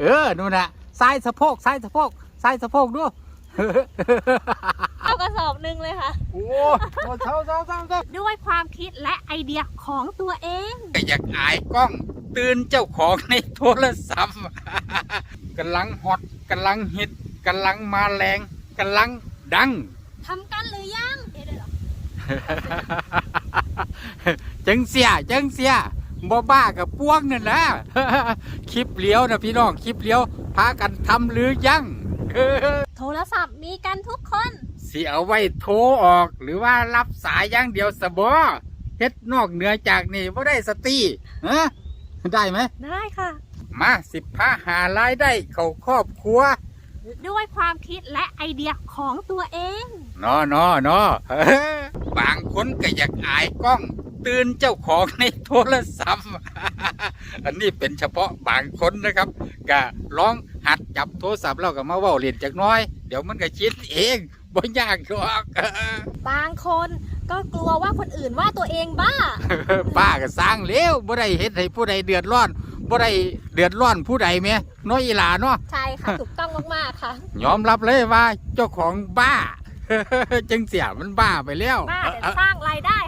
เออนู่นน่ะซ้ายสะโพกซ้ายสะโพกซ้ายสะโพกดูเอากระสอบหนึ่งเลยค่ะ โอ้โหเช้าเช้าเช้าเช้าด้วยความคิดและไอเดียของตัวเอง อยากอายกล้องตื่นเจ้าของในโทรศัพท์ กำลังฮอตกำลังฮิตกำลังมาแรงกำลังดัง ทำกันหรือยังเอ๊ะเดี๋ยวเหรอ จังเสียจังเสีย บ่บ้ากับพวกนั่นนะคลิปเลี้ยวนะพี่น้องคลิปเลี้ยวพากันทำหรือยังโทรศัพท์มีกันทุกคนสิเอาไว้โทรออกหรือว่ารับสายอย่างเดียวสบอเฮ็ดนอกเหนือจากนี่บ่ได้สติฮะได้ไหม ได้ค่ะ มาสิบพาหารายได้เข้าครอบครัว ด้วยความคิดและไอเดียของตัวเองนอนอนอบางคนก็อยากอายกล้อง ตื่นเจ้าของในโทรศัพท์ อันนี้เป็นเฉพาะบางคนนะครับก็ลองหัดจับโทรศัพท์แล้วก็มาเว้าเล่นจักหน้อย เดี๋ยวมันก็ชิดเองบ่ยากหรอกบางคนก็กลัวว่าคนอื่นว่าตัวเองบ้าป้าก็สร้างเร็วบ่ได้เฮ็ดให้ผู้ใดเดือดร้อนบ่ได้เดือดร้อนผู้ใดแม่น้อยอีหลาเนาะใช่ค่ะถูกต้องมากๆค่ะ ยอมรับเลยว่าเจ้าของบ้า จังเสียมันบ้าไปแล้วบ้าแต่สร้างรายได้ค่ะ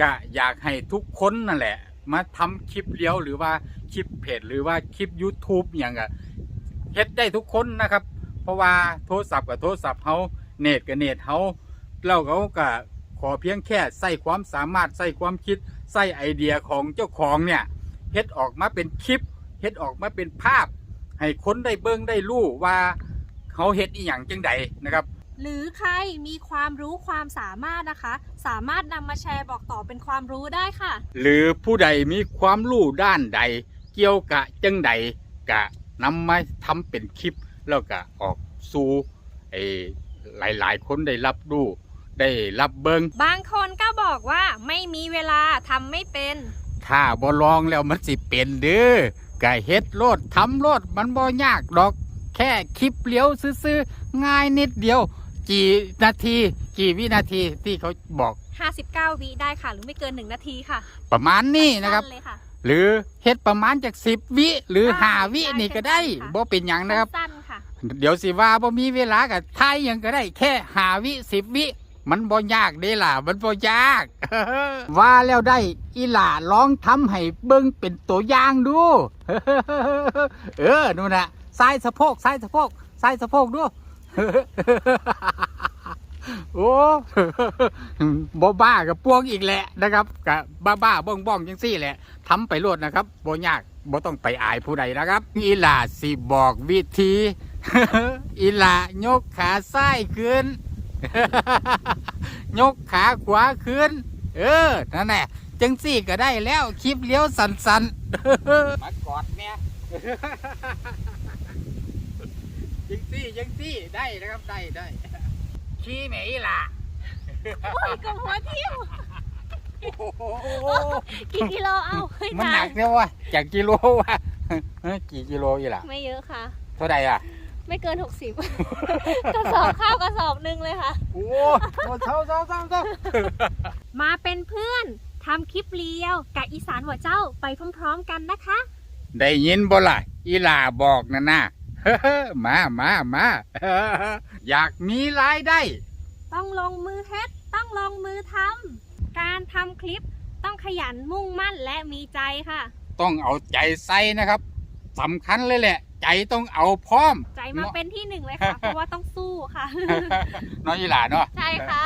ก็อยากให้ทุกคนนั่นแหละ มาทำคลิปเลี้ยวหรือว่าคลิปเพจหรือว่าคลิป YouTube อย่างอะเฮ็ดได้ทุกคนนะครับ เพราะว่าโทรศัพท์กับโทรศัพท์เฮาเน็ตกับเน็ตเฮาเราเขาก็ขอเพียงแค่ใส่ความสามารถใส่ความคิดใส่ไอเดียของเจ้าของเนี่ยเฮ็ดออกมาเป็นคลิปเฮ็ดออกมาเป็นภาพ ให้คนได้เบิ่งได้รู้ว่าเขาเฮ็ดอีหยังจังใดนะครับ หรือใครมีความรู้ความสามารถนะคะ สามารถนำมาแชร์บอกต่อเป็นความรู้ได้ค่ะ หรือผู้ใดมีความรู้ด้านใด เกี่ยวกะจังใดกะนำมาทำเป็นคลิป แล้วก็ออกสู่ไอ้หลายๆ คนได้รับรู้ได้รับเบิงบางคนก็บอกว่าไม่มีเวลาทำไม่เป็น ถ้าบ่ลองแล้วมันสิเป็นเด้อกะเฮ็ดโลดทำโลดมันบ่ยากดอก แค่คลิปเลี้ยวซื่อๆง่ายนิดเดียว กี่นาที กี่วินาทีที่เขาบอก59 วิได้ค่ะ หรือไม่เกิน 1 นาทีค่ะประมาณนี้นะครับ สั้เลยค่ะ หรือเฮ็ดประมาณจากสิบวิหรือได้ห้าวิได้นี่ก็ได้เช่นกันค่ะ บ่เป็นหยังนะครับ สั้นๆค่ะ เดี๋ยวสิว่าบ่มีเวลากับทายหยังก็ได้แค่หาวิสิบวิ มันบ่ยากเด้ล่ะ มันบ่ยาก ว่าแล้วได้อีหล่าลองทำให้เบิ่งเป็นตัวอย่างดู เออนู่นน่ะซ้ายสะโพกซ้ายสะโพกซ้ายสะโพกดู โอ้บ่บ้ากับพวกอีกแหละนะครับกับบ้าบ้าบ้องบ้องจังซี่แหละทำไปโลดนะครับบ่ยากบ่ต้องไปอายผู้ใดนะครับ อีหล่าสิบอกวิธีอีหล่ายกขาซ้ายขึ้น ยกขาขวาขึ้น เออนั่นแหละจังซี่ก็ได้แล้วคลิปเลี้ยวสันๆมากอดเนี่ย จังซี่จังซี่ได้นะครับได้ได้ขี้ไหมล่ะโอ้ยกับหัวทิ่มโอ้โหกี่กิโลเอาเฮ้ยมันหนักตายเนี่ยวะจากกิโลวะเอ้ยกี่กิโลอีล่ะไม่เยอะค่ะ เท่าไหร่อะไม่เกิน 60 กระสอบข้าวกระสอบหนึ่งเลยค่ะ โอ้โหเท่าเท่าเท่าเท่ามาเป็นเพื่อนทำคลิปเลียวกับอีสานหัวเจ้าไปพร้อมๆกันนะคะ ได้ยินบ่ล่ะอีหล่าบอกนะนะ มามามาอยากมีรายได้ ต้องลงมือเฮ็ด ต้องลงมือทำ การทำคลิปต้องขยันมุ่งมั่นและมีใจค่ะ ต้องเอาใจใส่นะครับสำคัญเลยแหละ ใจต้องเอาพร้อม ใจมาเป็นที่หนึ่งเลยค่ะ เพราะว่าต้องสู้ค่ะ น้องอีหล่าเนาะ ใช่ค่ะ